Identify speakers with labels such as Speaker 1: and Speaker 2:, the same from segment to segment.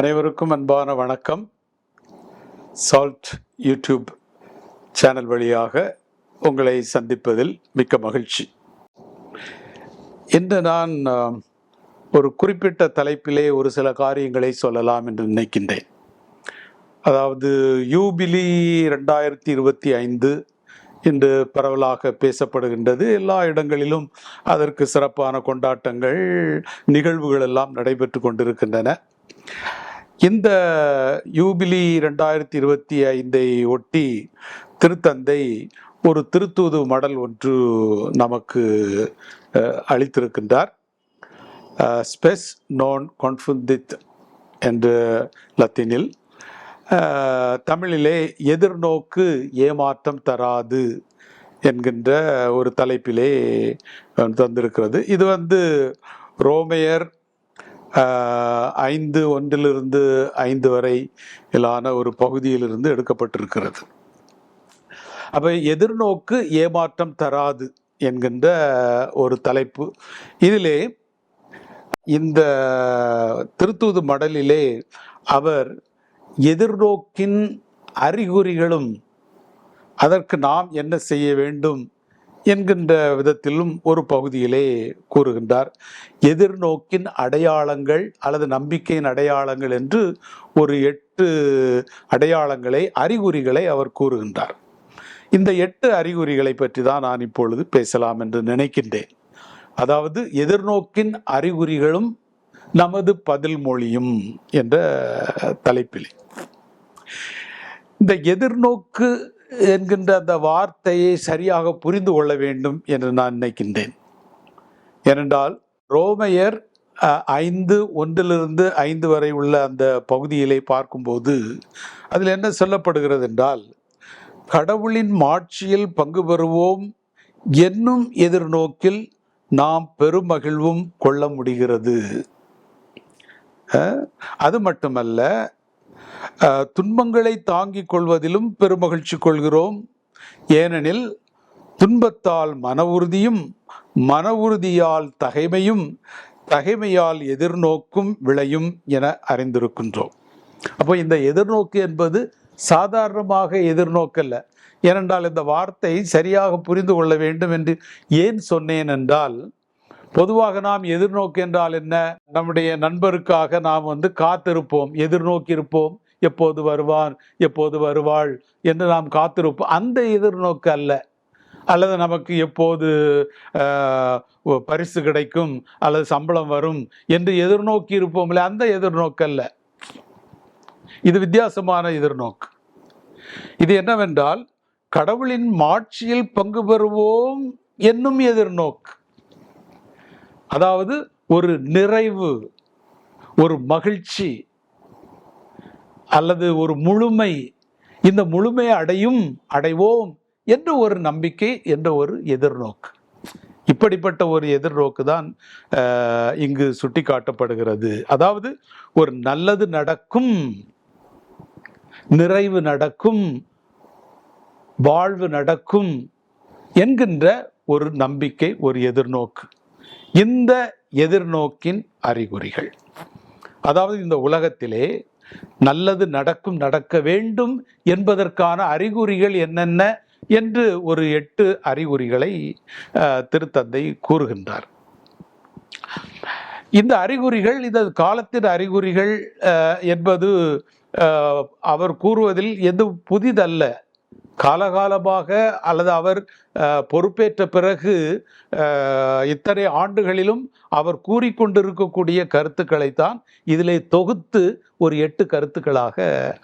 Speaker 1: அனைவருக்கும் அன்பான வணக்கம். சால்ட் யூடியூப் சேனல் வழியாக உங்களை சந்திப்பதில் மிக்க மகிழ்ச்சி. இன்று நான் ஒரு குறிப்பிட்ட தலைப்பிலே ஒரு சில காரியங்களை சொல்லலாம் என்று நினைக்கின்றேன். அதாவது யூபிலி ரெண்டாயிரத்தி இருபத்தி ஐந்து இன்று பரவலாக பேசப்படுகின்றது. எல்லா இடங்களிலும் அதற்கு சிறப்பான கொண்டாட்டங்கள் நிகழ்வுகள் எல்லாம் நடைபெற்று கொண்டிருக்கின்றன. இந்த யூபிலி ரெண்டாயிரத்தி இருபத்தி ஐந்தை ஒட்டி திருத்தந்தை ஒரு திருத்தூது மடல் ஒன்று நமக்கு அளித்திருக்கின்றார். ஸ்பெஸ் நோன் கான்ஃபுந்தித் என்ற லத்தீனில் தமிழிலே எதிர்நோக்கு ஏமாற்றம் தராது என்கின்ற ஒரு தலைப்பிலே வந்து தந்திருக்கிறது. இது வந்து ரோமையர் ஐந்து ஒன்றிலிருந்து ஐந்து வரை இலான ஒரு பகுதியிலிருந்து எடுக்கப்பட்டிருக்கிறது. அப்போ எதிர்நோக்கு ஏமாற்றம் தராது என்கின்ற ஒரு தலைப்பு. இதிலே இந்த திருத்தூது மடலிலே அவர் எதிர்நோக்கின் அறிகுறிகளும் அதற்கு நாம் என்ன செய்ய வேண்டும் என்கின்ற விதத்திலும் ஒரு பகுதியிலே கூறுகின்றார். எதிர்நோக்கின் அடையாளங்கள் அல்லது நம்பிக்கையின் அடையாளங்கள் என்று ஒரு எட்டு அடையாளங்களை அறிகுறிகளை அவர் கூறுகின்றார். இந்த எட்டு அறிகுறிகளை பற்றி தான் நான் இப்பொழுது பேசலாம் என்று நினைக்கின்றேன். அதாவது எதிர்நோக்கின் அறிகுறிகளும் நமது பதில் மொழியும் என்ற தலைப்பிலே. இந்த எதிர்நோக்கு என்கின்ற அந்த வார்த்தையை சரியாக புரிந்து கொள்ள வேண்டும் என்று நான் நினைக்கின்றேன். ஏனென்றால் ரோமையர் ஐந்து ஒன்றிலிருந்து ஐந்து வரை உள்ள அந்த பகுதியிலே பார்க்கும்போது அதில் என்ன சொல்லப்படுகிறது என்றால் கடவுளின் மாட்சியில் பங்கு பெறுவோம் என்னும் எதிர்நோக்கில் நாம் பெருமகிழ்வும் கொள்ள முடிகிறது. அது மட்டுமல்ல துன்பங்களை தாங்கிக் கொள்வதிலும் பெருமகிழ்ச்சி கொள்கிறோம். ஏனெனில் துன்பத்தால் மன உறுதியும் மன உறுதியால் தகைமையும் தகைமையால் எதிர்நோக்கும் விளையும் என அறிந்திருக்கின்றோம். அப்போ இந்த எதிர்நோக்கு என்பது சாதாரணமாக எதிர்நோக்கல்ல. ஏனென்றால் இந்த வார்த்தை சரியாக புரிந்து கொள்ள வேண்டும் என்று ஏன் சொன்னேன் என்றால் பொதுவாக நாம் எதிர்நோக்கு என்றால் என்ன? நம்முடைய நண்பருக்காக நாம் வந்து காத்திருப்போம் எதிர்நோக்கி இருப்போம் எப்போது வருவான் எப்போது வருவாள் என்று நாம் காத்திருப்போம். அந்த எதிர்நோக்கு அல்ல. அல்லது நமக்கு எப்போது பரிசு கிடைக்கும் அல்லது சம்பளம் வரும் என்று எதிர்நோக்கி இருப்போம்ல அந்த எதிர்நோக்கு அல்ல. இது வித்தியாசமான எதிர்நோக்கு. இது என்னவென்றால் கடவுளின் மாட்சியில் பங்கு பெறுவோம் என்னும் எதிர்நோக்கு. அதாவது ஒரு நிறைவு ஒரு மகிழ்ச்சி அல்லது ஒரு முழுமை இந்த முழுமையை அடையும் அடைவோம் என்ற ஒரு நம்பிக்கை என்ற ஒரு எதிர்நோக்கு. இப்படிப்பட்ட ஒரு எதிர்நோக்கு தான் இங்கு இங்கு சுட்டிக்காட்டப்படுகிறது. அதாவது ஒரு நல்லது நடக்கும் நிறைவு நடக்கும் வாழ்வு நடக்கும் என்கின்ற ஒரு நம்பிக்கை ஒரு எதிர்நோக்கு. இந்த எதிர்நோக்கின் அறிகுறிகள். அதாவது இந்த உலகத்திலே நல்லது நடக்கும் நடக்க வேண்டும் என்பதற்கான அறிகுறிகள் என்னென்ன என்று ஒரு எட்டு அறிகுறிகளை அஹ், திருத்தந்தை கூறுகின்றார். இந்த அறிகுறிகள் இந்த காலத்தின் அறிகுறிகள் அஹ், என்பது அவர் கூறுவதில் எது புதிதல்ல. காலகாலமாக அல்லது அவர் பொறுப்பேற்ற பிறகு இத்தனை ஆண்டுகளிலும் அவர் கூறிக்கொண்டிருக்கக்கூடிய கருத்துக்களைத்தான் இதிலே தொகுத்து ஒரு எட்டு கருத்துக்களாக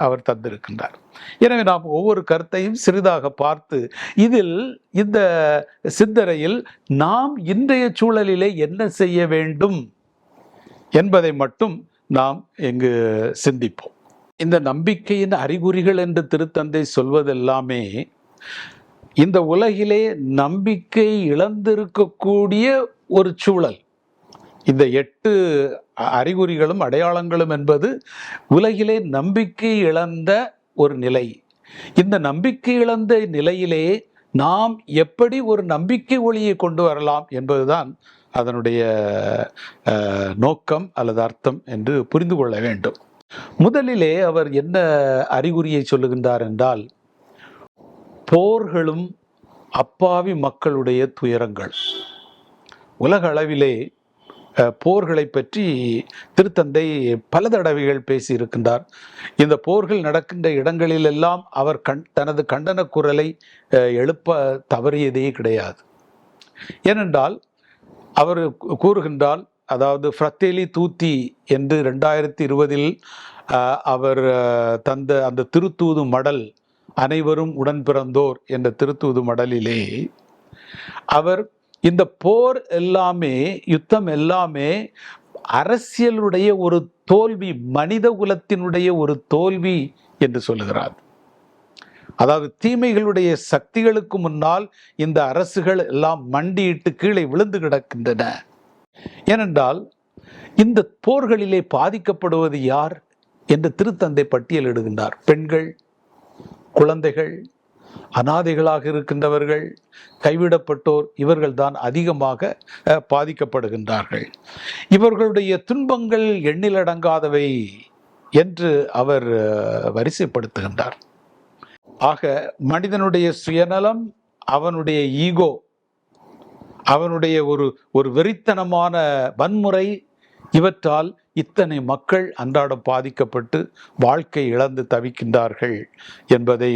Speaker 1: அவர் தந்திருக்கின்றார். எனவே நாம் ஒவ்வொரு கருத்தையும் சிறிதாக பார்த்து இதில் இந்த சிந்தனையில் நாம் இன்றைய சூழலிலே என்ன செய்ய வேண்டும் என்பதை மட்டும் நாம் இங்கு சிந்திப்போம். இந்த நம்பிக்கையின் அறிகுறிகள் என்று திருத்தந்தை சொல்வதெல்லாமே இந்த உலகிலே நம்பிக்கை இழந்திருக்கக்கூடிய ஒரு சூழல். இந்த எட்டு அ- அறிகுறிகளும் அடையாளங்களும் என்பது உலகிலே நம்பிக்கை இழந்த ஒரு நிலை. இந்த நம்பிக்கை இழந்த நிலையிலே நாம் எப்படி ஒரு நம்பிக்கை ஒளியை கொண்டு வரலாம் என்பதுதான் அதனுடைய நோக்கம் அல்லது அர்த்தம் என்று புரிந்து கொள்ள வேண்டும். முதலிலே அவர் என்ன அறிகுறியை சொல்லுகின்றார் என்றால் போர்களும் அப்பாவி மக்களுடைய துயரங்கள். உலக அளவிலே போர்களை பற்றி திருத்தந்தை பல தடவைகள் பேசியிருக்கின்றார். இந்த போர்கள் நடக்கின்ற இடங்களிலெல்லாம் அவர் கண் தனது கண்டன குரலை எழுப்ப தவறியதே கிடையாது. ஏனென்றால் அவர் கூறுகின்றால் அதாவது ஃப்ரத்தேலி தூத்தி என்று ரெண்டாயிரத்தி இருபதில் அவர் தந்த அந்த திருத்தூது மடல் அனைவரும் உடன் பிறந்தோர் என்ற திருத்தூது மடலிலே அவர் இந்த போர் எல்லாமே யுத்தம் எல்லாமே அரசியலுடைய ஒரு தோல்வி மனித குலத்தினுடைய ஒரு தோல்வி என்று சொல்லுகிறார். அதாவது தீமைகளுடைய சக்திகளுக்கு முன்னால் இந்த அரசுகள் எல்லாம் மண்டியிட்டு கீழே விழுந்து கிடக்கின்றன. ஏனென்றால் இந்த போர்களிலே பாதிக்கப்படுவது யார் என்று திருத்தந்தை பட்டியலிடுகின்றார் பெண்கள் குழந்தைகள் அனாதைகளாக இருக்கின்றவர்கள் கைவிடப்பட்டோர் இவர்கள்தான் அதிகமாக பாதிக்கப்படுகின்றார்கள். இவர்களுடைய துன்பங்கள் எண்ணிலடங்காதவை என்று அவர் வரிசைப்படுத்துகின்றார். ஆக மனிதனுடைய சுயநலம் அவனுடைய ஈகோ அவனுடைய ஒரு ஒரு வெறித்தனமான வன்முறை இவற்றால் இத்தனை மக்கள் அன்றாடம் பாதிக்கப்பட்டு வாழ்க்கை இழந்து தவிக்கின்றார்கள் என்பதை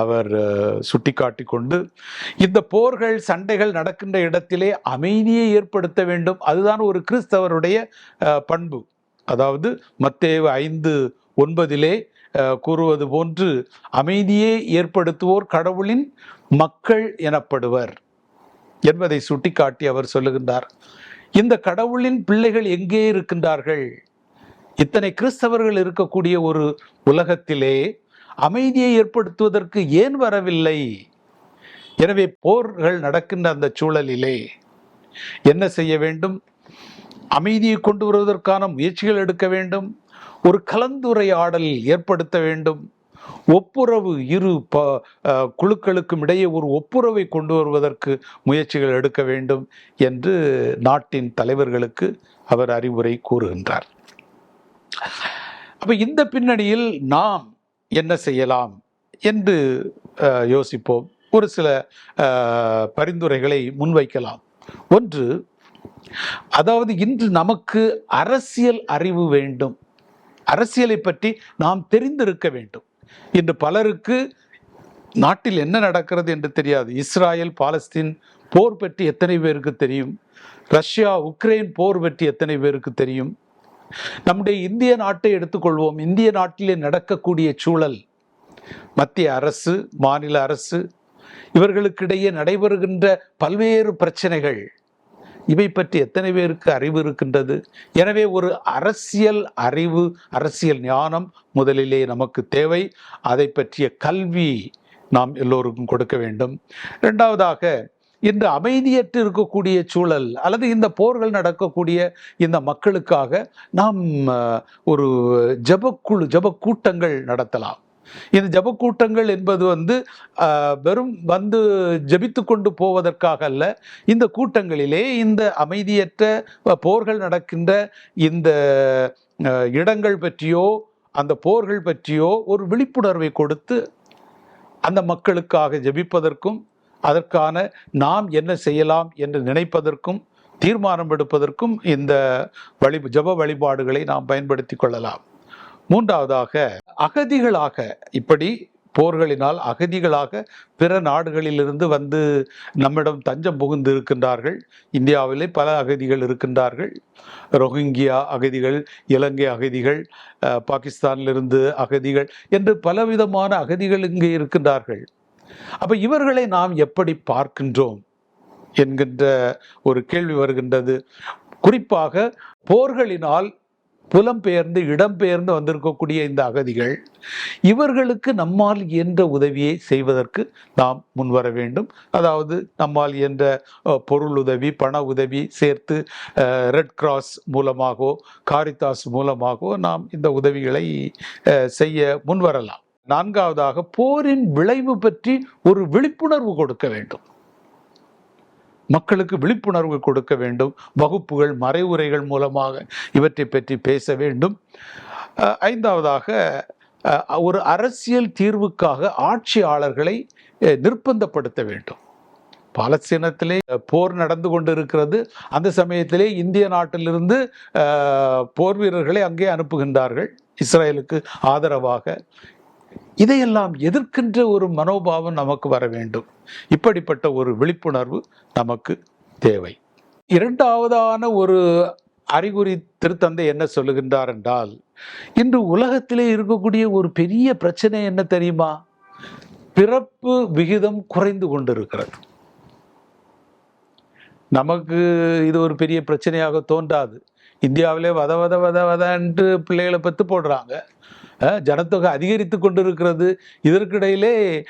Speaker 1: அவர் சுட்டிக்காட்டி சுட்டிக்காட்டிக் கொண்டு இந்த போர்கள் சண்டைகள் நடக்கின்ற இடத்திலே அமைதியை ஏற்படுத்த வேண்டும். அதுதான் ஒரு கிறிஸ்தவருடைய பண்பு. அதாவது மத்தேவு ஐந்து ஒன்பதிலே கூறுவது போன்று அமைதியை ஏற்படுத்துவோர் கடவுளின் மக்கள் எனப்படுவர். என்பதை சுட்டிக்காட்டி அவர் சொல்லுகின்றார். இந்த கடவுளின் பிள்ளைகள் எங்கே இருக்கின்றார்கள்? இத்தனை கிறிஸ்தவர்கள் இருக்கக்கூடிய ஒரு உலகத்திலே அமைதியை ஏற்படுத்துவதற்கு ஏன் வரவில்லை? எனவே போர்கள் நடக்கின்ற அந்த சூழலிலே என்ன செய்ய வேண்டும்? அமைதியை கொண்டு வருவதற்கான முயற்சிகள் எடுக்க வேண்டும். ஒரு கலந்துரையாடல் ஏற்படுத்த வேண்டும். ஒப்புரவு இரு ப குழுக்களுக்கும் இடையே ஒரு ஒப்புரவை கொண்டு வருவதற்கு முயற்சிகள் எடுக்க வேண்டும் என்று நாட்டின் தலைவர்களுக்கு அவர் அறிவுரை கூறுகின்றார். அப்போ இந்த பின்னணியில் நாம் என்ன செய்யலாம் என்று யோசிப்போம். ஒரு சில பரிந்துரைகளை முன்வைக்கலாம். ஒன்று அதாவது இன்று நமக்கு அரசியல் அறிவு வேண்டும். அரசியலை பற்றி நாம் தெரிந்திருக்க வேண்டும். இன்று பலருக்கு நாட்டில் என்ன நடக்கிறது என்று தெரியாது. இஸ்ராயல் பாலஸ்தீன் போர் பற்றி எத்தனை பேருக்கு தெரியும்? ரஷ்யா உக்ரைன் போர் பற்றி எத்தனை பேருக்கு தெரியும்? நம்முடைய இந்திய நாட்டை எடுத்துக்கொள்வோம். இந்திய நாட்டிலே நடக்கக்கூடிய சூழல் மத்திய அரசு மாநில அரசு இவர்களுக்கிடையே நடைபெறுகின்ற பல்வேறு பிரச்சனைகள். இவை பற்றி எத்தனை பேருக்கு அறிவு இருக்கின்றது? எனவே ஒரு அரசியல் அறிவு அரசியல் ஞானம் முதலிலே நமக்கு தேவை. அதை பற்றிய கல்வி நாம் எல்லோருக்கும் கொடுக்க வேண்டும். இரண்டாவதாக இன்று அமைதியற்று இருக்கக்கூடிய சூழல் அல்லது இந்த போர்கள் நடக்கக்கூடிய இந்த மக்களுக்காக நாம் ஒரு ஜபக்குழு ஜப கூட்டங்கள் நடத்தலாம். இந்த ஜபக்கூட்டங்கள் என்பது வந்து வெறும் வந்து ஜபித்து கொண்டு போவதற்காக அல்ல. இந்த கூட்டங்களிலே இந்த அமைதியற்ற போர்கள் நடக்கின்ற இந்த இடங்கள் பற்றியோ அந்த போர்கள் பற்றியோ ஒரு விழிப்புணர்வை கொடுத்து அந்த மக்களுக்காக ஜெபிப்பதற்கும் அதற்கான நாம் என்ன செய்யலாம் என்று நினைப்பதற்கும் தீர்மானம் எடுப்பதற்கும் இந்த வழி ஜப வழிபாடுகளை நாம் பயன்படுத்தி கொள்ளலாம். மூன்றாவதாக அகதிகளாக இப்படி போர்களினால் அகதிகளாக பிற நாடுகளிலிருந்து வந்து நம்மிடம் தஞ்சம் புகுந்து இருக்கின்றார்கள் இந்தியாவிலே பல அகதிகள் இருக்கின்றார்கள். ரோஹிங்கியா அகதிகள் இலங்கை அகதிகள் பாகிஸ்தானிலிருந்து அகதிகள் என்று பலவிதமான அகதிகள் இங்கே இருக்கின்றார்கள். அப்போ இவர்களை நாம் எப்படி பார்க்கின்றோம்? என்கின்ற ஒரு கேள்வி வருகின்றது. குறிப்பாக போர்களினால் புலம்பெயர்ந்து இடம்பெயர்ந்து வந்திருக்கக்கூடிய இந்த அகதிகள் இவர்களுக்கு நம்மால் இயன்ற உதவியை செய்வதற்கு நாம் முன்வர வேண்டும். அதாவது நம்மால் இயன்ற பொருள் உதவி பண உதவி சேர்த்து ரெட் கிராஸ் மூலமாகவோ காரித்தாஸ் மூலமாகவோ நாம் இந்த உதவிகளை செய்ய முன்வரலாம். நான்காவதாக போரின் விளைவு பற்றி ஒரு விழிப்புணர்வு கொடுக்க வேண்டும். மக்களுக்கு விழிப்புணர்வு கொடுக்க வேண்டும். வகுப்புகள் மறைவுரைகள் மூலமாக இவற்றை பற்றி பேச வேண்டும். ஐந்தாவதாக ஒரு அரசியல் தீர்வுக்காக ஆட்சியாளர்களை நிர்பந்தப்படுத்த வேண்டும். பாலஸ்தீனத்திலே போர் நடந்து கொண்டிருக்கிறது. அந்த சமயத்திலே இந்திய நாட்டிலிருந்து போர் வீரர்களை அங்கே அனுப்புகின்றார்கள். இஸ்ரேலுக்கு ஆதரவாக. இதையெல்லாம் எதிர்க்கின்ற ஒரு மனோபாவம் நமக்கு வர வேண்டும். இப்படிப்பட்ட ஒரு விழிப்புணர்வு நமக்கு தேவை. இரண்டாவதான ஒரு அறிகுறி திருத்தந்தை என்ன சொல்லுகின்றார் என்றால் இன்று உலகத்திலே இருக்கக்கூடிய ஒரு பெரிய பிரச்சனை என்ன தெரியுமா? பிறப்பு விகிதம் குறைந்து கொண்டிருக்கிறது. நமக்கு இது ஒரு பெரிய பிரச்சனையாக தோன்றாது. இந்தியாவிலே வத வத வத வதன்ட்டு பிள்ளைகளை பெற்று போடுறாங்க. ஜனத்தொகை அதிகரித்து கொண்டிருக்கிறது. இதற்கிடையிலே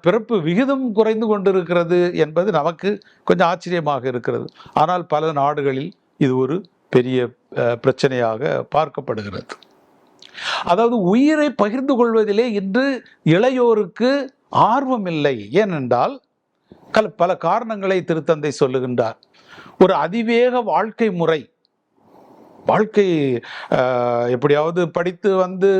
Speaker 1: பிறப்பு விகிதம் குறைந்து கொண்டிருக்கிறது என்பது நமக்கு கொஞ்சம் ஆச்சரியமாக இருக்கிறது. ஆனால் பல நாடுகளில் இது ஒரு பெரிய பிரச்சனையாக பார்க்கப்படுகிறது. அதாவது உயிரை பகிர்ந்து கொள்வதிலே இன்று இளையோருக்கு ஆர்வம் இல்லை ஏனென்றால் கல- பல காரணங்களை திருத்தந்தை சொல்லுகின்றார். ஒரு அதிவேக வாழ்க்கை முறை வாழ்க்கை எப்படியாவது படித்து வந்து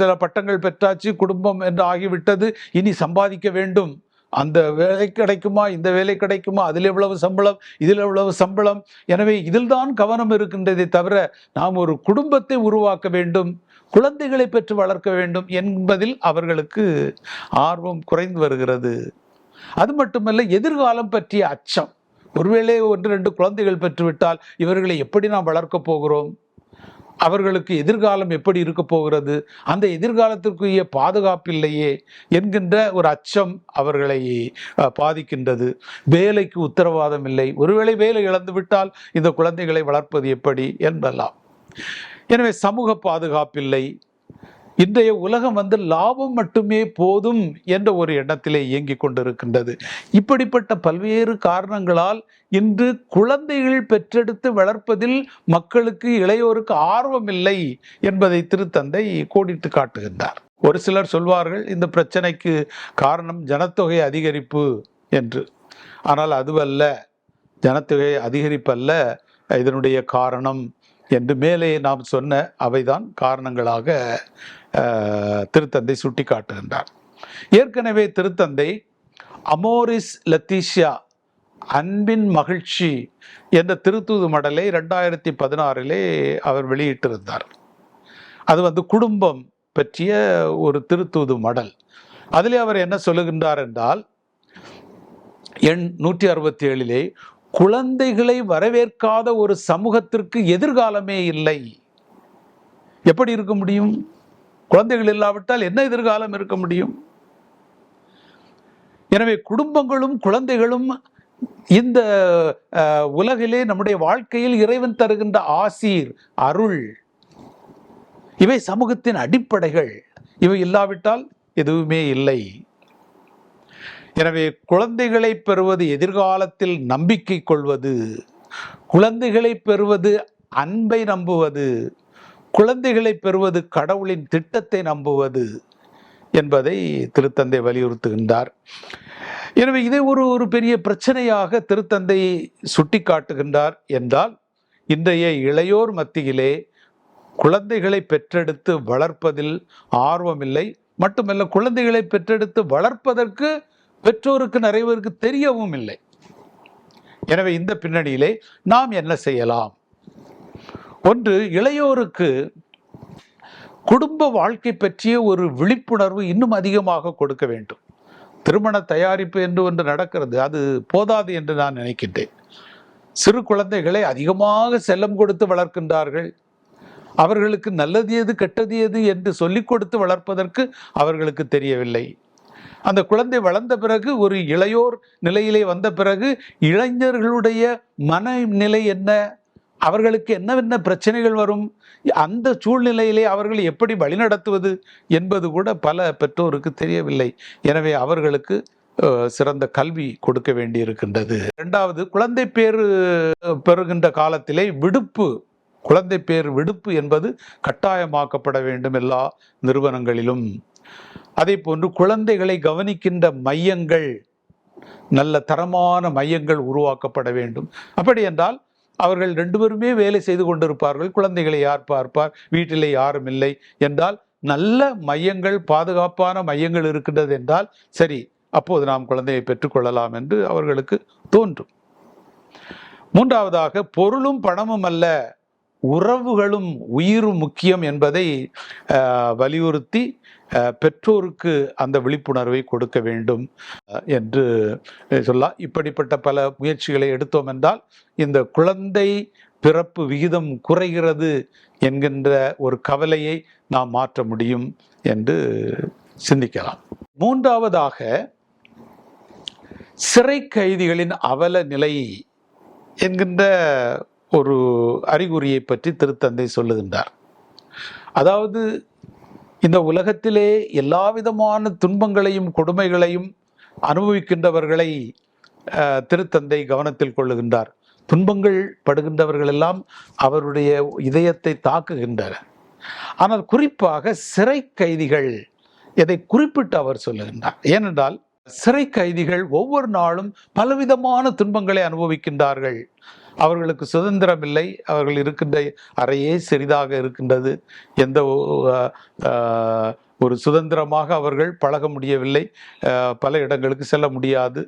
Speaker 1: சில பட்டங்கள் பெற்றாச்சு குடும்பம் என்று ஆகிவிட்டது. இனி சம்பாதிக்க வேண்டும். அந்த வேலை கிடைக்குமா? இந்த வேலை கிடைக்குமா? அதில் எவ்வளவு சம்பளம்? இதில் எவ்வளவு சம்பளம்? எனவே இதில்தான் கவனம் இருக்கின்றதை தவிர நாம் ஒரு குடும்பத்தை உருவாக்க வேண்டும் குழந்தைகளை பெற்று வளர்க்க வேண்டும் என்பதில் அவர்களுக்கு ஆர்வம் குறைந்து வருகிறது. அது மட்டுமல்ல எதிர்காலம் பற்றிய அச்சம். ஒருவேளை ஒன்று ரெண்டு குழந்தைகள் பெற்றுவிட்டால் இவர்களை எப்படி நாம் வளர்க்கப் போகிறோம்? அவர்களுக்கு எதிர்காலம் எப்படி இருக்க போகிறது? அந்த எதிர்காலத்திற்குரிய பாதுகாப்பு இல்லையே என்கின்ற ஒரு அச்சம் அவர்களை பாதிக்கின்றது. வேலைக்கு உத்தரவாதம் இல்லை. ஒருவேளை வேலை இழந்து விட்டால் இந்த குழந்தைகளை வளர்ப்பது எப்படி என்பதெல்லாம். எனவே சமூக பாதுகாப்பில்லை இன்றைய உலகம் வந்து லாபம் மட்டுமே போதும் என்ற ஒரு எண்ணத்திலே இயங்கிக் கொண்டிருக்கின்றது. இப்படிப்பட்ட பல்வேறு காரணங்களால் இன்று குழந்தைகள் பெற்றெடுத்து வளர்ப்பதில் மக்களுக்கு இளையோருக்கு ஆர்வம் இல்லை என்பதை திருத்தந்தை கோடிட்டு காட்டுகின்றார். ஒரு சிலர் சொல்வார்கள் இந்த பிரச்சனைக்கு காரணம் ஜனத்தொகை அதிகரிப்பு என்று. ஆனால் அதுவல்ல ஜனத்தொகை அதிகரிப்பல்ல இதனுடைய காரணம் என்று மேலே நாம் சொன்ன அவைதான் காரணங்களாக திருத்தந்தை சுட்டி காட்டுகின்றார் ஏற்கனவே திருத்தந்தை அமோரிஸ் லத்தீஷியா அன்பின் மகிழ்ச்சி என்ற திருத்தூது மடலை ரெண்டாயிரத்தி பதினாறிலே அவர் வெளியிட்டிருந்தார். அது வந்து குடும்பம் பற்றிய ஒரு திருத்தூது மடல். அதிலே அவர் என்ன சொல்லுகின்றார் என்றால் எண் நூற்றி அறுபத்தி ஏழிலே குழந்தைகளை வரவேற்காத ஒரு சமூகத்திற்கு எதிர்காலமே இல்லை. எப்படி இருக்க முடியும்? குழந்தைகள் இல்லாவிட்டால் என்ன எதிர்காலம் இருக்க முடியும்? எனவே குடும்பங்களும் குழந்தைகளும் இந்த உலகிலே நம்முடைய வாழ்க்கையில் இறைவன் தருகின்ற ஆசீர் அருள் இவை சமூகத்தின் அடிப்படைகள். இவை இல்லாவிட்டால் எதுவுமே இல்லை. எனவே குழந்தைகளை பெறுவது எதிர்காலத்தில் நம்பிக்கை கொள்வது குழந்தைகளை பெறுவது அன்பை நம்புவது குழந்தைகளை பெறுவது கடவுளின் திட்டத்தை நம்புவது என்பதை திருத்தந்தை வலியுறுத்துகின்றார். எனவே இதை ஒரு ஒரு பெரிய பிரச்சனையாக திருத்தந்தை சுட்டிக்காட்டுகின்றார் என்றால் இன்றைய இளையோர் மத்தியிலே குழந்தைகளை பெற்றெடுத்து வளர்ப்பதில் ஆர்வமில்லை. மட்டுமல்ல குழந்தைகளை பெற்றெடுத்து வளர்ப்பதற்கு பெற்றோருக்கு நிறைய பேருக்கு தெரியவும் இல்லை எனவே இந்த பின்னணியிலே நாம் என்ன செய்யலாம்? ஒன்று இளையோருக்கு குடும்ப வாழ்க்கை பற்றிய ஒரு விழிப்புணர்வு இன்னும் அதிகமாக கொடுக்க வேண்டும். திருமண தயாரிப்பு என்று ஒன்று நடக்கிறது அது போதாது என்று நான் நினைக்கின்றேன். சிறு குழந்தைகளை அதிகமாக செல்லம் கொடுத்து வளர்க்கின்றார்கள். அவர்களுக்கு நல்லது எது கெட்டது எது என்று சொல்லிக் கொடுத்து வளர்ப்பதற்கு அவர்களுக்கு தெரியவில்லை. அந்த குழந்தை வளர்ந்த பிறகு ஒரு இளையோர் நிலையிலே வந்த பிறகு இளைஞர்களுடைய மனநிலை என்ன? அவர்களுக்கு என்னென்ன பிரச்சனைகள் வரும்? அந்த சூழ்நிலையிலே அவர்கள் எப்படி வழிநடத்துவது என்பது கூட பல பெற்றோருக்கு தெரியவில்லை. எனவே அவர்களுக்கு சிறந்த கல்வி கொடுக்க வேண்டியிருக்கின்றது. இரண்டாவது குழந்தை பேர் பெறுகின்ற காலத்திலே விடுப்பு குழந்தை பேர் விடுப்பு என்பது கட்டாயமாக்கப்பட வேண்டும் எல்லா நிறுவனங்களிலும். அதே போன்று குழந்தைகளை கவனிக்கின்ற மையங்கள் நல்ல தரமான மையங்கள் உருவாக்கப்பட வேண்டும். அப்படி என்றால் அவர்கள் ரெண்டு பேருமே வேலை செய்து கொண்டிருப்பார்கள். குழந்தைகளை யார் பார்ப்பார்? வீட்டிலே யாரும் இல்லை என்றால் நல்ல மையங்கள் பாதுகாப்பான மையங்கள் இருக்கின்றது என்றால் சரி அப்போது நாம் குழந்தையை பெற்றுக்கொள்ளலாம் என்று அவர்களுக்கு தோன்றும். மூன்றாவதாக பொருளும் பணமும் அல்ல. உறவுகளும் உயிரும் முக்கியம் என்பதை வலியுறுத்தி பெற்றோருக்கு அந்த விழிப்புணர்வை கொடுக்க வேண்டும் என்று சொல்லலாம் இப்படிப்பட்ட பல முயற்சிகளை எடுத்தோம் என்றால் இந்த குழந்தை பிறப்பு விகிதம் குறைகிறது என்கின்ற ஒரு கவலையை நாம் மாற்ற முடியும் என்று சிந்திக்கலாம். மூன்றாவதாக சிறை கைதிகளின் அவல நிலை என்கின்ற ஒரு அறிகுறியை பற்றி திருத்தந்தை சொல்லுகின்றார். அதாவது இந்த உலகத்திலே எல்லா விதமான துன்பங்களையும் கொடுமைகளையும் அனுபவிக்கின்றவர்களை திருத்தந்தை கவனத்தில் கொள்ளுகின்றார். துன்பங்கள் படுகின்றவர்கள் எல்லாம் அவருடைய இதயத்தை தாக்குகின்றன. ஆனால் குறிப்பாக சிறை கைதிகள் இதை குறிப்பிட்டு அவர் சொல்லுகின்றார். ஏனென்றால் சிறை கைதிகள் ஒவ்வொரு நாளும் பலவிதமான துன்பங்களை அனுபவிக்கின்றார்கள். அவர்களுக்கு சுதந்திரம் இல்லை அவர்கள் இருக்கின்ற அறையே சிறிதாக இருக்கின்றது. எந்த ஒரு சுதந்திரமாக அவர்கள் பழக முடியவில்லை. பல இடங்களுக்கு செல்ல முடியாது.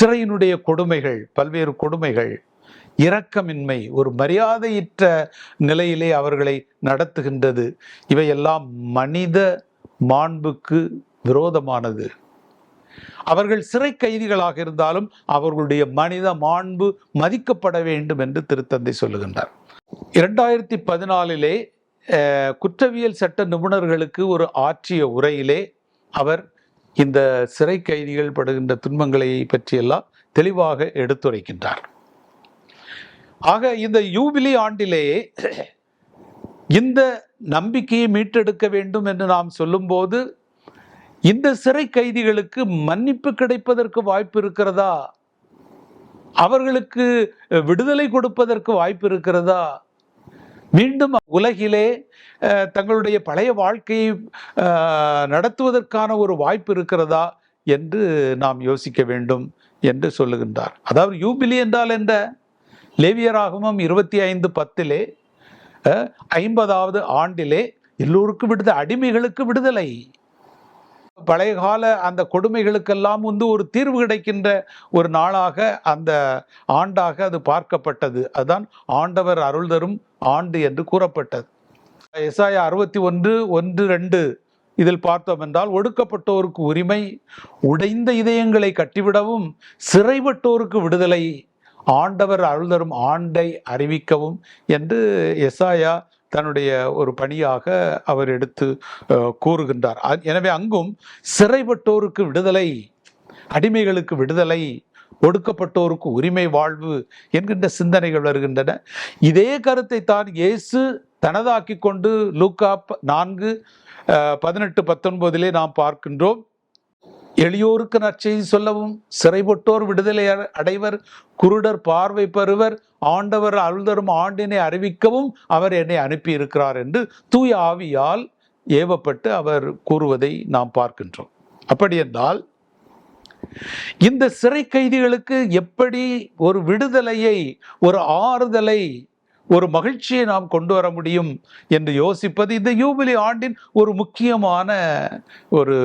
Speaker 1: சிறையினுடைய கொடுமைகள் பல்வேறு கொடுமைகள் இரக்கமின்மை ஒரு மரியாதையற்ற நிலையிலே அவர்களை நடத்துகின்றது. இவையெல்லாம் மனித மாண்புக்கு விரோதமானது. அவர்கள் சிறை கைதிகளாக இருந்தாலும் அவர்களுடைய மனித மாண்பு மதிக்கப்பட வேண்டும் என்று திருத்தந்தை சொல்லுகின்றார். இரண்டாயிரத்தி பதினாலிலே குற்றவியல் சட்ட நிபுணர்களுக்கு ஒரு ஆற்றிய உரையிலே அவர் இந்த சிறை கைதிகள் படுகின்ற துன்பங்களை பற்றியெல்லாம் தெளிவாக எடுத்துரைக்கின்றார். ஆக இந்த யூபிலி ஆண்டிலேயே இந்த நம்பிக்கையை மீட்டெடுக்க வேண்டும் என்று நாம் சொல்லும்போது இந்த சிறை கைதிகளுக்கு மன்னிப்பு கிடைப்பதற்கு வாய்ப்பு இருக்கிறதா? அவர்களுக்கு விடுதலை கொடுப்பதற்கு வாய்ப்பு இருக்கிறதா? மீண்டும் உலகிலே தங்களுடைய பழைய வாழ்க்கையை நடத்துவதற்கான ஒரு வாய்ப்பு இருக்கிறதா என்று நாம் யோசிக்க வேண்டும் என்று சொல்லுகின்றார். அதாவது யூபிலி என்றால் என்ன? லேவியராகமம் இருபத்தி ஐந்து பத்திலே ஐம்பதாவது ஆண்டிலே எல்லோருக்கும் விடுதலை அடிமைகளுக்கு விடுதலை. பழைய கால அந்த கொடுமைகளுக்கெல்லாம் வந்து ஒரு தீர்வு கிடைக்கின்ற ஒரு நாளாக அந்த ஆண்டாக அது பார்க்கப்பட்டது. அதுதான் ஆண்டவர் அருள் தரும் ஆண்டு என்று கூறப்பட்டது. எஸ்ஆயா அறுபத்தி ஒன்று ஒன்று ரெண்டு இதில் பார்த்தோம் என்றால் ஒடுக்கப்பட்டோருக்கு உரிமை உடைந்த இதயங்களை கட்டிவிடவும் சிறைப்பட்டோருக்கு விடுதலை ஆண்டவர் அருள் தரும் ஆண்டை அறிவிக்கவும் என்று எஸ்ஆயா தன்னுடைய ஒரு பணியாக அவர் எடுத்து கூறுகின்றார். எனவே அங்கும் சிறைப்பட்டோருக்கு விடுதலை அடிமைகளுக்கு விடுதலை ஒடுக்கப்பட்டோருக்கு உரிமை வாழ்வு என்கின்ற சிந்தனைகள் வருகின்றன. இதே கருத்தை தான் இயேசு தனதாக்கி கொண்டு லூக்கா ப- நான்கு பதினெட்டு பத்தொன்பதிலே நாம் பார்க்கின்றோம். எளியோருக்கு நற்செய்தி சொல்லவும் சிறைப்பட்டோர் விடுதலை அடைவர் குருடர் பார்வை பெறுவர் ஆண்டவர் அருள்தரும் ஆண்டினை அறிவிக்கவும் அவர் என்னை அனுப்பியிருக்கிறார் என்று தூய ஆவியால் ஏவப்பட்டு அவர் கூறுவதை நாம் பார்க்கின்றோம். அப்படி என்றால் இந்த சிறை கைதிகளுக்கு எப்படி ஒரு விடுதலையை ஒரு ஆறுதலை ஒரு மகிழ்ச்சியை நாம் கொண்டு வர முடியும் என்று யோசிப்பது இந்த யூபிலி ஆண்டின் ஒரு முக்கியமான ஒரு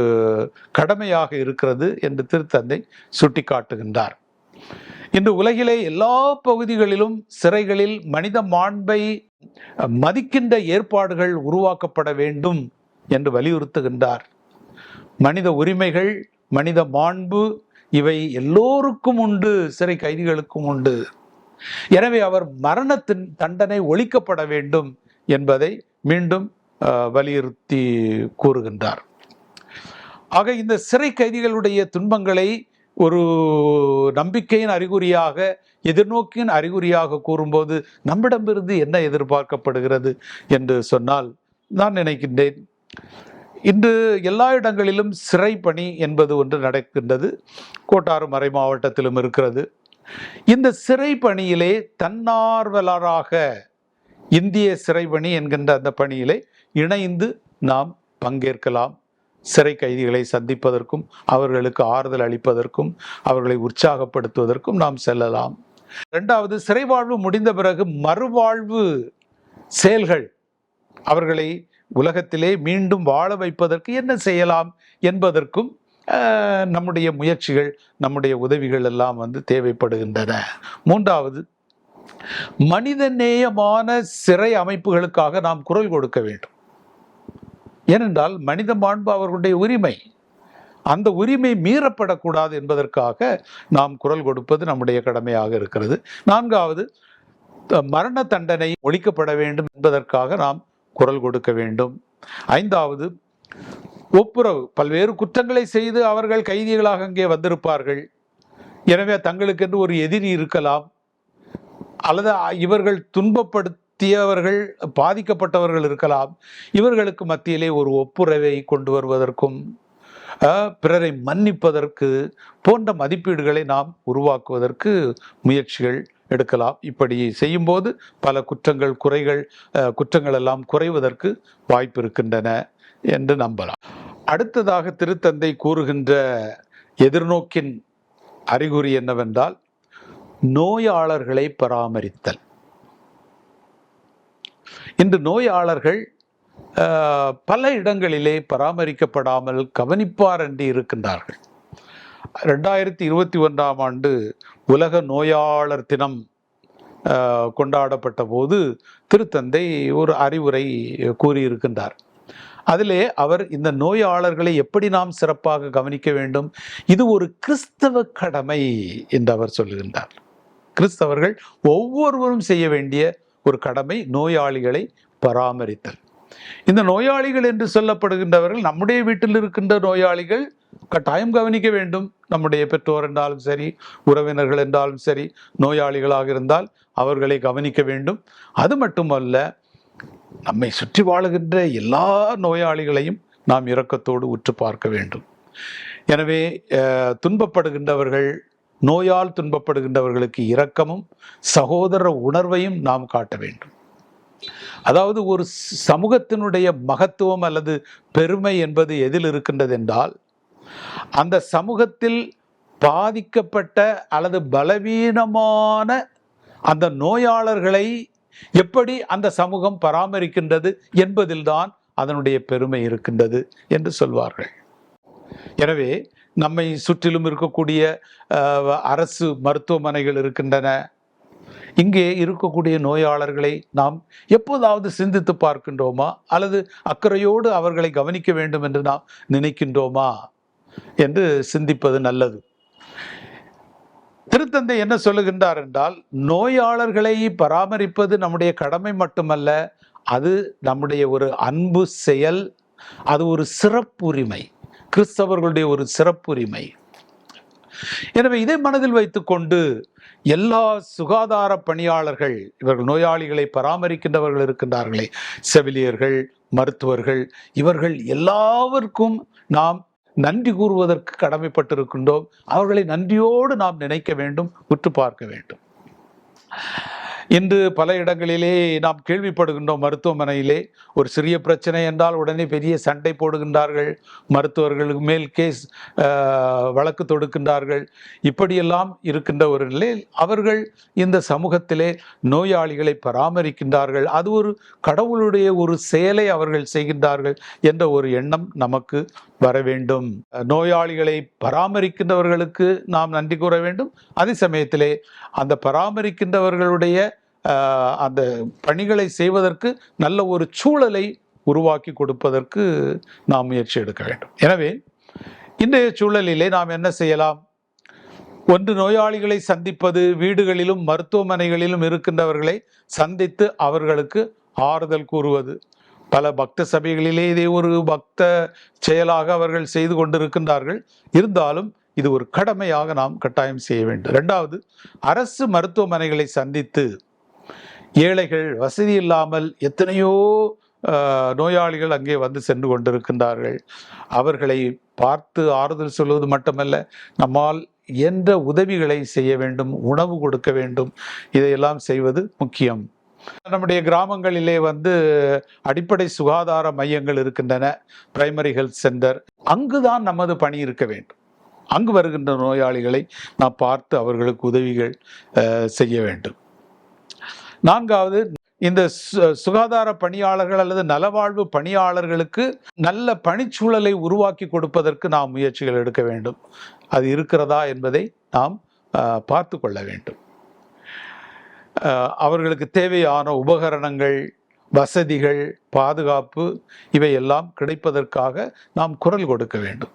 Speaker 1: கடமையாக இருக்கிறது என்று திருத்தந்தை சுட்டிக்காட்டுகின்றார். இன்று உலகிலே எல்லா பகுதிகளிலும் சிறைகளில் மனித மாண்பை மதிக்கின்ற ஏற்பாடுகள் உருவாக்கப்பட வேண்டும் என்று வலியுறுத்துகின்றார். மனித உரிமைகள் மனித மாண்பு இவை எல்லோருக்கும் உண்டு சிறை கைதிகளுக்கும் உண்டு. எனவே அவர் மரணத்தின் தண்டனை ஒழிக்கப்பட வேண்டும் என்பதை மீண்டும் வலியுறுத்தி கூறுகின்றார். ஆக இந்த சிறை கைதிகளுடைய துன்பங்களை ஒரு நம்பிக்கையின் அறிகுறியாக எதிர்நோக்கின் அறிகுறியாக கூறும்போது நம்மிடமிருந்து என்ன எதிர்பார்க்கப்படுகிறது என்று சொன்னால் நான் நினைக்கின்றேன் இன்று எல்லா இடங்களிலும் சிறை பணி என்பது ஒன்று நடக்கின்றது. கோட்டாறு மறை மாவட்டத்திலும் இருக்கிறது. இந்த சிறை பணியிலே தன்னார்வலராக இந்திய சிறைபணி என்கின்ற அந்த பணியிலே இணைந்து நாம் பங்கேற்கலாம். சிறை கைதிகளை சந்திப்பதற்கும் அவர்களுக்கு ஆறுதல் அளிப்பதற்கும் அவர்களை உற்சாகப்படுத்துவதற்கும் நாம் செல்லலாம். இரண்டாவது சிறைவாழ்வு முடிந்த பிறகு மறுவாழ்வு செயல்கள். அவர்களை உலகத்திலே மீண்டும் வாழ வைப்பதற்கு என்ன செய்யலாம் என்பதற்கும் நம்முடைய முயற்சிகள் நம்முடைய உதவிகள் எல்லாம் வந்து தேவைப்படுகின்றன. மூன்றாவது மனிதநேயமான சிறை அமைப்புகளுக்காக நாம் குரல் கொடுக்க வேண்டும். ஏனென்றால் மனித மாண்பு அவர்களுடைய உரிமை. அந்த உரிமை மீறப்படக்கூடாது என்பதற்காக நாம் குரல் கொடுப்பது நம்முடைய கடமையாக இருக்கிறது. நான்காவது மரண தண்டனை ஒழிக்கப்பட வேண்டும் என்பதற்காக நாம் குரல் கொடுக்க வேண்டும். ஐந்தாவது ஒப்புரவு. பல்வேறு குற்றங்களை செய்து அவர்கள் கைதிகளாக அங்கே வந்திருப்பார்கள். எனவே தங்களுக்கென்று ஒரு எதிரி இருக்கலாம். அல்லது இவர்கள் துன்பப்படுத்தியவர்கள் பாதிக்கப்பட்டவர்கள் இருக்கலாம். இவர்களுக்கு மத்தியிலே ஒரு ஒப்புரவை கொண்டு வருவதற்கும் பிறரை மன்னிப்பதற்கு போன்ற மதிப்பீடுகளை நாம் உருவாக்குவதற்கு முயற்சிகள் எடுக்கலாம். இப்படி செய்யும்போது பல குற்றங்கள் குறைகள் குற்றங்கள் எல்லாம் குறைவதற்கு வாய்ப்பு இருக்கின்றன என்று நம்பலாம். அடுத்ததாக திருத்தந்தை கூறுகின்ற எதிர்நோக்கின் அறிகுறி என்னவென்றால் நோயாளர்களை பராமரித்தல். இன்று நோயாளர்கள் பல இடங்களிலே பராமரிக்கப்படாமல் கவனிப்பாரன்றி இருக்கின்றார்கள். ரெண்டாயிரத்தி இருபத்தி ஒன்றாம் ஆண்டு உலக நோயாளர் தினம் கொண்டாடப்பட்ட போது திருத்தந்தை ஒரு அறிவுரை கூறியிருக்கின்றார். அதிலே அவர் இந்த நோயாளர்களை எப்படி நாம் சிறப்பாக கவனிக்க வேண்டும்? இது ஒரு கிறிஸ்தவ கடமை என்று அவர் சொல்லுகின்றார். கிறிஸ்தவர்கள் ஒவ்வொருவரும் செய்ய வேண்டிய ஒரு கடமை நோயாளிகளை பராமரித்தல். இந்த நோயாளிகள் என்று சொல்லப்படுகின்றவர்கள் நம்முடைய வீட்டில் இருக்கின்ற நோயாளிகள் கட்டாயம் கவனிக்க வேண்டும். நம்முடைய பெற்றோர் என்றாலும் சரி உறவினர்கள் என்றாலும் சரி நோயாளிகளாக இருந்தால் அவர்களை கவனிக்க வேண்டும். அது மட்டுமல்ல நம்மை சுற்றி வாழுகின்ற எல்லா நோயாளிகளையும் நாம் இரக்கத்தோடு உற்று பார்க்க வேண்டும். எனவே துன்பப்படுகின்றவர்கள் நோயால் துன்பப்படுகின்றவர்களுக்கு இரக்கமும் சகோதர உணர்வையும் நாம் காட்ட வேண்டும். அதாவது ஒரு சமூகத்தினுடைய மகத்துவம் அல்லது பெருமை என்பது எதில் இருக்கின்றது என்றால் அந்த சமூகத்தில் பாதிக்கப்பட்ட அல்லது பலவீனமான அந்த நோயாளர்களை எப்படி அந்த சமூகம் பராமரிக்கின்றது என்பதில்தான் அதனுடைய பெருமை இருக்கின்றது என்று சொல்வார்கள். எனவே நம்மை சுற்றிலும் இருக்கக்கூடிய அரசு மருத்துவமனைகள் இருக்கின்றன. இங்கே இருக்கக்கூடிய நோயாளர்களை நாம் எப்போதாவது சிந்தித்து பார்க்கின்றோமா? அல்லது அக்கறையோடு அவர்களை கவனிக்க வேண்டும் என்று நாம் நினைக்கின்றோமா? என்று சிந்திப்பது நல்லது. திருத்தந்தை என்ன சொல்லுகின்றார் என்றால் நோயாளர்களை பராமரிப்பது நம்முடைய கடமை மட்டுமல்ல அது நம்முடைய ஒரு அன்பு செயல் அது ஒரு சிறப்புரிமை கிறிஸ்தவர்களுடைய ஒரு சிறப்புரிமை. எனவே இதை மனதில் வைத்துக்கொண்டு எல்லா சுகாதார பணியாளர்கள் இவர்கள் நோயாளிகளை பராமரிக்கின்றவர்கள் இருக்கின்றார்களே செவிலியர்கள் மருத்துவர்கள் இவர்கள் எல்லாவருக்கும் நாம் நன்றி கூறுவதற்கு கடமைப்பட்டிருக்கின்றோம். அவர்களை நன்றியோடு நாம் நினைக்க வேண்டும் உற்று பார்க்க வேண்டும். இன்று பல இடங்களிலே நாம் கேள்விப்படுகின்றோம் மருத்துவமனையிலே ஒரு சிறிய பிரச்சனை என்றால் உடனே பெரிய சண்டை போடுகின்றார்கள் மருத்துவர்களுக்கு மேல் கேஸ் வழக்கு தொடுக்கின்றார்கள். இப்படியெல்லாம் இருக்கின்ற ஒரு நிலையில் அவர்கள் இந்த சமூகத்திலே நோயாளிகளை பராமரிக்கின்றார்கள். அது ஒரு கடவுளுடைய ஒரு செயலை அவர்கள் செய்கின்றார்கள் என்ற ஒரு எண்ணம் நமக்கு வர வேண்டும் நோயாளிகளை பராமரிக்கின்றவர்களுக்கு நாம் நன்றி கூற வேண்டும். அதே சமயத்திலே அந்த பராமரிக்கின்றவர்களுடைய அந்த பணிகளை செய்வதற்கு நல்ல ஒரு சூழலை உருவாக்கி கொடுப்பதற்கு நாம் முயற்சி எடுக்க வேண்டும். எனவே இன்றைய சூழலிலே நாம் என்ன செய்யலாம்? ஒன்று நோயாளிகளை சந்திப்பது வீடுகளிலும் மருத்துவமனைகளிலும் இருக்கின்றவர்களை சந்தித்து அவர்களுக்கு ஆறுதல் கூறுவது. பல பக்த சபைகளிலே இதை ஒரு பக்த செயலாக அவர்கள் செய்து கொண்டிருக்கின்றார்கள். இருந்தாலும் இது ஒரு கடமையாக நாம் கட்டாயம் செய்ய வேண்டும். ரெண்டாவது அரசு மருத்துவமனைகளை சந்தித்து ஏழைகள் வசதி இல்லாமல் எத்தனையோ நோயாளிகள் அங்கே வந்து சென்று கொண்டிருக்கின்றார்கள். அவர்களை பார்த்து ஆறுதல் சொல்வது மட்டுமல்ல நம்மால் என்ற உதவிகளை செய்ய வேண்டும் உணவு கொடுக்க வேண்டும். இதையெல்லாம் செய்வது முக்கியம். நம்முடைய கிராமங்களிலே வந்து அடிப்படை சுகாதார மையங்கள் இருக்கின்றன. பிரைமரி ஹெல்த் சென்டர் அங்குதான் நமது பணி இருக்க வேண்டும். அங்கு வருகின்ற நோயாளிகளை நாம் பார்த்து அவர்களுக்கு உதவிகள் செய்ய வேண்டும். நான்காவது இந்த சு- சுகாதார பணியாளர்கள் அல்லது நலவாழ்வு பணியாளர்களுக்கு நல்ல பணிச்சூழலை உருவாக்கி கொடுப்பதற்கு நாம் முயற்சிகள் எடுக்க வேண்டும். அது இருக்கிறதா என்பதை நாம் பார்த்து கொள்ள வேண்டும். அவர்களுக்கு தேவையான உபகரணங்கள் வசதிகள் பாதுகாப்பு இவையெல்லாம் கிடைப்பதற்காக நாம் குரல் கொடுக்க வேண்டும்.